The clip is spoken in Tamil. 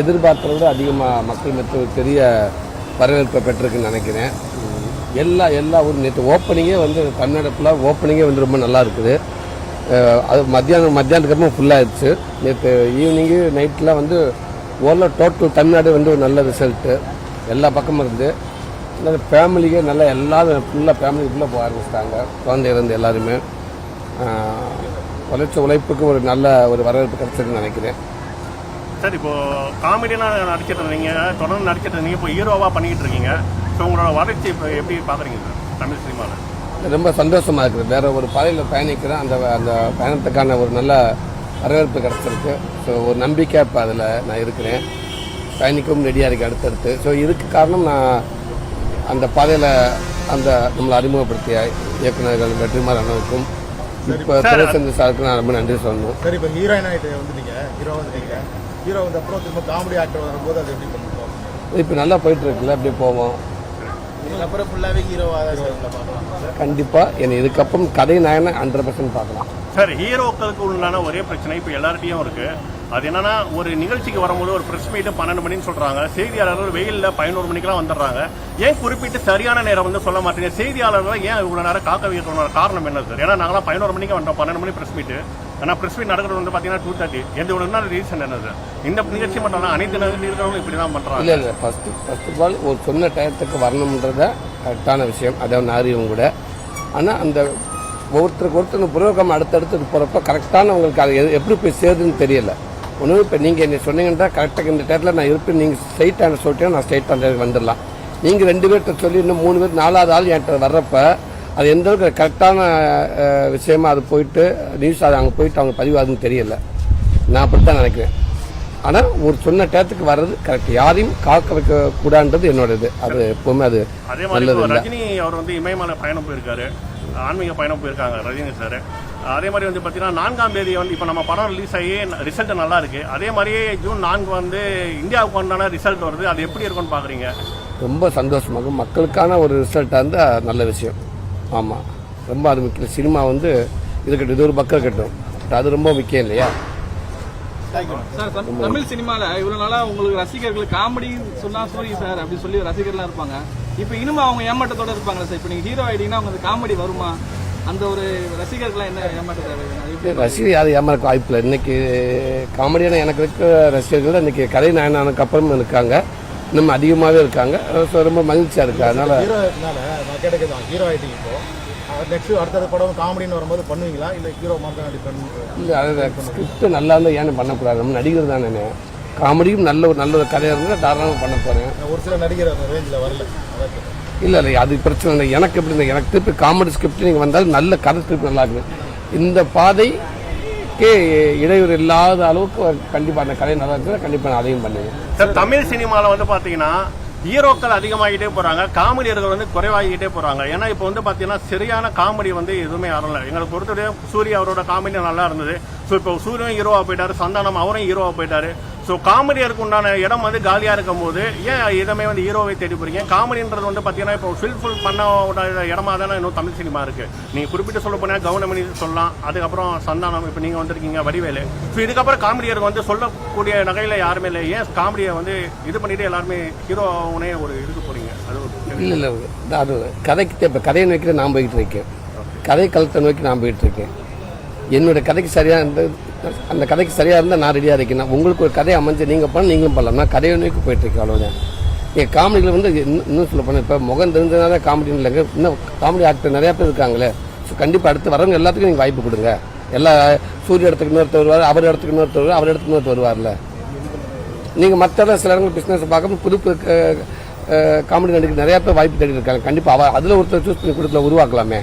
எதிர்பார்த்ததை விட அதிகமாக மக்கள் மத்திய பெரிய வரவேற்பை பெற்றிருக்குன்னு நினைக்கிறேன். எல்லா எல்லா ஊரும் நேற்று ஓப்பனிங்கே வந்து தமிழ்நாடு ஃபுல்லாக ஓப்பனிங்கே வந்து ரொம்ப நல்லா இருக்குது. அது மத்தியானம் மத்தியானத்துக்கு அப்புறம் ஃபுல்லாகிடுச்சு நேற்று ஈவினிங்கு நைட்டில் வந்து ஓரளவு டோட்டல் தமிழ்நாடு வந்து ஒரு நல்ல ரிசல்ட்டு எல்லா பக்கமும் இருந்து நல்ல ஃபேமிலியே நல்லா எல்லாரும் ஃபுல்லாக ஃபேமிலிக்குள்ளே போக ஆரம்பிச்சிட்டாங்க. குழந்தையில இருந்து எல்லாருமே. உழைச்ச உழைப்புக்கு ஒரு நல்ல ஒரு வரவேற்பு கிடச்சிருக்குன்னு நினைக்கிறேன். சார் இப்போது காமெடியெலாம் நடிச்சிட்டு இருந்தீங்க. தொடர்ந்து நடிச்சிட்டு இருந்தீங்க. இப்போ ஹீரோவாக பண்ணிக்கிட்டு இருக்கீங்க. ஸோ உங்களோட வளர்ச்சி இப்போ எப்படி பார்க்குறீங்க சார் தமிழ் சினிமாவில்? ரொம்ப சந்தோஷமாக இருக்குது. வேறு ஒரு பாதையில் பயணிக்கிறேன். அந்த அந்த பயணத்துக்கான ஒரு நல்ல வரவேற்பு கிடைச்சிருக்கு. ஸோ ஒரு நம்பிக்கை இப்போ அதில் நான் இருக்கிறேன். பயணிக்கவும் ரெடியாக இருக்கேன் அடுத்தடுத்து. ஸோ இதுக்கு காரணம் நான் அந்த பாதையில் அந்த நம்மளை அறிமுகப்படுத்திய இயக்குநர்கள் வெற்றிமாறனுக்கும் இப்போ துரைசந்தி சாருக்கு நான் ரொம்ப நன்றி சொல்லணும். சரி இப்போ ஹீரோயின் ஆகிட்டு வந்துட்டீங்க? ஹீரோ வந்துட்டீங்க. ஹீரோ வந்த அப்புறம் திரும்ப காமெடி ஆக்டர் வரும்போது அது எப்படி பண்ணுவோம் இப்போ நல்லா போயிட்டு இருக்குல்ல அப்படியே போவோம். இதுக்கப்புறம் ஃபுல்லாகவே ஹீரோவாக பார்க்கலாம். கண்டிப்பாக என்னை இதுக்கப்புறம் கதை நாயனை ஹண்ட்ரட் பர்சன்ட் பார்க்கலாம். சார் ஹீரோக்களுக்கு உண்டான ஒரே பிரச்சனை இப்போ எல்லார்ட்டையும் இருக்கு. அது என்னன்னா ஒரு நிகழ்ச்சிக்கு வரும்போது ஒரு பிரஸ் மீட் பன்னெண்டு மணின்னு சொல்றாங்க. செய்தியாளர்கள் வெயிலில் பதினோரு மணிக்கெல்லாம் வந்துடுறாங்க. ஏன் குறிப்பிட்டு சரியான நேரம் வந்து சொல்ல மாட்டீங்க? செய்தியாளர்கள் ஏன் இவ்வளவு நேரம் காக்க வைக்கணும் காரணம் என்ன சார் ஏன்னா நாங்களாம் பதினோரு மணிக்கு வந்தோம் பன்னெண்டு மணி பிரஸ் மீட் ஆனால் பிரஸ் மீட் நடக்கிறது வந்து பாத்தீங்கன்னா டூ தேர்ட்டி எந்த ஒரு ரீசன் என்ன சார் இந்த நிகழ்ச்சி மட்டும் அனைத்து நிகழ்ச்சிகளும் இப்படி தான் பண்றாங்க. இல்லை இல்லை ஃபஸ்ட்டு ஃபர்ஸ்ட் ஆஃப் ஆல் ஒரு சொன்ன டயத்துக்கு வரணுன்றத கரெக்டான விஷயம். அதாவது நாரியும் கூட. ஆனால் அந்த ஒவ்வொருத்தருக்கு ஒருத்தர் புரோகம் அடுத்தடுத்து போகிறப்ப கரெக்டான உங்களுக்கு அது எது- எப்படி போய் சேருதுன்னு தெரியலை. ஒன்றும் இப்போ நீங்கள் என்ன சொன்னீங்கன்னா கரெக்டாக இந்த டயத்தில் நான் இருப்பேன். நீங்கள் ஸ்ட்ரைட்டான சொல்லிட்டீங்கன்னா நான் ஸ்ட்ரைட் அந்த வந்துடலாம். நீங்கள் ரெண்டு பேர்கிட்ட சொல்லி இன்னும் மூணு பேர் நாலாவது ஆள் என்கிட்ட வர்றப்ப அது எந்த அளவுக்கு கரெக்டான விஷயமா அது போயிட்டு நியூஸ் அது அங்கே போயிட்டு அவங்க பதிவாகுதுன்னு தெரியல. நான் அப்படி தான் நினைக்கிறேன். ஆனால் ஒரு சொன்ன டயத்துக்கு வர்றது கரெக்ட் யாரையும் காக்க வைக்க கூடாதுன்றது என்னோட இது அது எப்பவுமே அது அதே மாதிரி ரஜினி அவர் வந்து இமயமலை பயணம் போயிருக்காரு. ஆன்மீக பயணம் போயிருக்காங்க ரஜினி சார். அதே மாதிரி வந்து பார்த்தீங்கன்னா நான்காம் தேதி வந்து இப்போ நம்ம படம் ரிலீஸ் ஆகி ரிசல்ட் நல்லா இருக்கு. அதே மாதிரியே ஜூன் நான்கு வந்து இந்தியாவுக்கு உண்டான ரிசல்ட் வருது. அது எப்படி இருக்கும்னு பார்க்குறீங்க ரொம்ப சந்தோஷமாக மக்களுக்கான ஒரு ரிசல்ட்டாக இருந்தால் நல்ல விஷயம். ஆமாம் ரொம்ப அது முக்கியம். சினிமா வந்து இருக்கட்டும் இது ஒரு பக்கம் இருக்கட்டும். அது ரொம்ப முக்கியம் இல்லையா? சார் தம்- தமிழ் சினிமால இவ்வளவு நாளா உங்களுக்கு ரசிகர்கள் காமெடி சொன்னா சூரி சார் அப்படி சொல்லி ரசிகர்லாம் இருப்பாங்க. இப்போ இனிமே அவங்க ஏமாட்டத்தோட இருப்பாங்களா சார் இப்போ நீங்க ஹீரோ ஆயிட்டீங்கன்னா உங்களுக்கு காமெடி வருமா? அந்த ஒரு ரசிகர்கள்லாம் என்ன எப்படி? ரசிகர் யாரும் ஏமாறக்க வாய்ப்பு இல்லை இன்னைக்கு காமெடியான எனக்கு இருக்க ரசிகர்கள் இன்னைக்கு கதை நாயனானுக்கு அப்புறம் இருக்காங்க. இன்னும் அதிகமாகவே இருக்காங்க. ரொம்ப மகிழ்ச்சியாக இருக்கு. அதனால ஹீரோனால நான் கேட்டது தான் ஹீரோ ஆகிட்டீங்க இப்போ. நெக்ஸ்ட் அடுத்த படம் காமெடின்னு வரும்போது பண்ணுவீங்களா? இல்லை ஹீரோ மாதிரி இல்லை அது ஸ்கிரிப்ட் நல்லா இருந்தால் ஏன்னு பண்ணக்கூடாது. நம்ம நடிகர் தானே காமெடியும் நல்ல ஒரு நல்ல ஒரு கதையாக இருந்தால் தாராளமாக பண்ண போகிறேன் ஒரு சில நடிகர் அந்த ரேஞ்சில் வரல. இல்லை இல்லை அது பிரச்சனை இல்லை. எனக்கு எப்படி இல்லை எனக்கு திருப்பி காமெடி ஸ்கிரிப்ட் நீங்கள் வந்தால் நல்ல கதை திருப்பி நல்லா இருக்குது இந்த பாதைக்கே இடையூறு இல்லாத அளவுக்கு கண்டிப்பாக அந்த கதை நல்லா இருக்குது கண்டிப்பாக நான் அதையும் பண்ணுவேன். சார் தமிழ் சினிமாவில் வந்து பார்த்தீங்கன்னா ஹீரோக்கள் அதிகமாகிட்டே போகிறாங்க காமெடியர்கள் வந்து குறைவாகிட்டே போகிறாங்க ஏன்னா இப்போ வந்து பார்த்தீங்கன்னா சரியான காமெடி வந்து எதுவுமே வரல. எங்களுக்கு பொறுத்தவரை சூர்யா அவரோட காமெடி நல்லா இருந்தது. ஸோ இப்போ சூரியன் ஹீரோவாக போயிட்டார் சந்தானம் அவரும் ஹீரோவாக போயிட்டாரு. ஸோ காமெடியருக்கு உண்டான இடம் வந்து காலியாக இருக்கும் போது ஏன் இதமே வந்து ஹீரோவை தேடி போறீங்க? காமெடின்றது வந்து பார்த்தீங்கன்னா இப்போ ஃபில்ஃபுல் பண்ண இடமா தானே இன்னும் தமிழ் சினிமா இருக்கு. நீங்க குறிப்பிட்டு சொல்ல போனா கவுனமணி சொல்லலாம் அதுக்கப்புறம் சந்தானம் இப்போ நீங்க வந்திருக்கீங்க வடிவேலு. ஸோ இதுக்கப்புறம் காமெடியருக்கு வந்து சொல்லக்கூடிய நகையில யாருமே இல்லை. ஏன் காமெடியை வந்து இது பண்ணிட்டு எல்லாருமே ஹீரோவுனே ஒரு இதுக்கு போறீங்க? அது. இல்லை இல்லை அது கதைக்கு இப்போ கதையை நோக்கி நான் போயிட்டு இருக்கேன். கதை களத்தை நோக்கி நான் போயிட்டு இருக்கேன். என்னோட கதைக்கு சரியாக இருந்த அந்த கதைக்கு சரியாக இருந்தால் நான் ரெடியாக இருக்கேன். உங்களுக்கு ஒரு கதை அமைஞ்சு நீங்கள் பண்ண நீங்களும் பண்ணலாம். நான் கதையை நோக்கி போயிட்டுருக்கேன் அவ்வளோதான் என் காமெடியில் வந்து இன்னும் இன்னும் சொல்ல போனால் இப்போ முகம் தெரிஞ்சதுனால காமெடி இல்லைங்க. இன்னும் காமெடி ஆக்டர் நிறையா பேர் இருக்காங்களே. ஸோ கண்டிப்பாக அடுத்து வரவங்க எல்லாத்துக்கும் நீங்கள் வாய்ப்பு கொடுங்க. எல்லா சூரிய இடத்துக்கு இன்னொருத்தர் வருவார் அவர் இடத்துக்கு இன்னொருத்தர் வருவார் அவர் இடத்துக்கு இன்னொருத்தர் வருவார்ல. நீங்கள் மற்ற இடம் சில இடங்கள் பிஸ்னஸ் பார்க்காம புது காமெடி நடிகர் நிறையா பேர் வாய்ப்பு தேடி இருக்காங்க. கண்டிப்பாக அவ அதில் ஒருத்தர் சூஸ் பண்ணி கொடுத்துல உருவாக்கலாமே.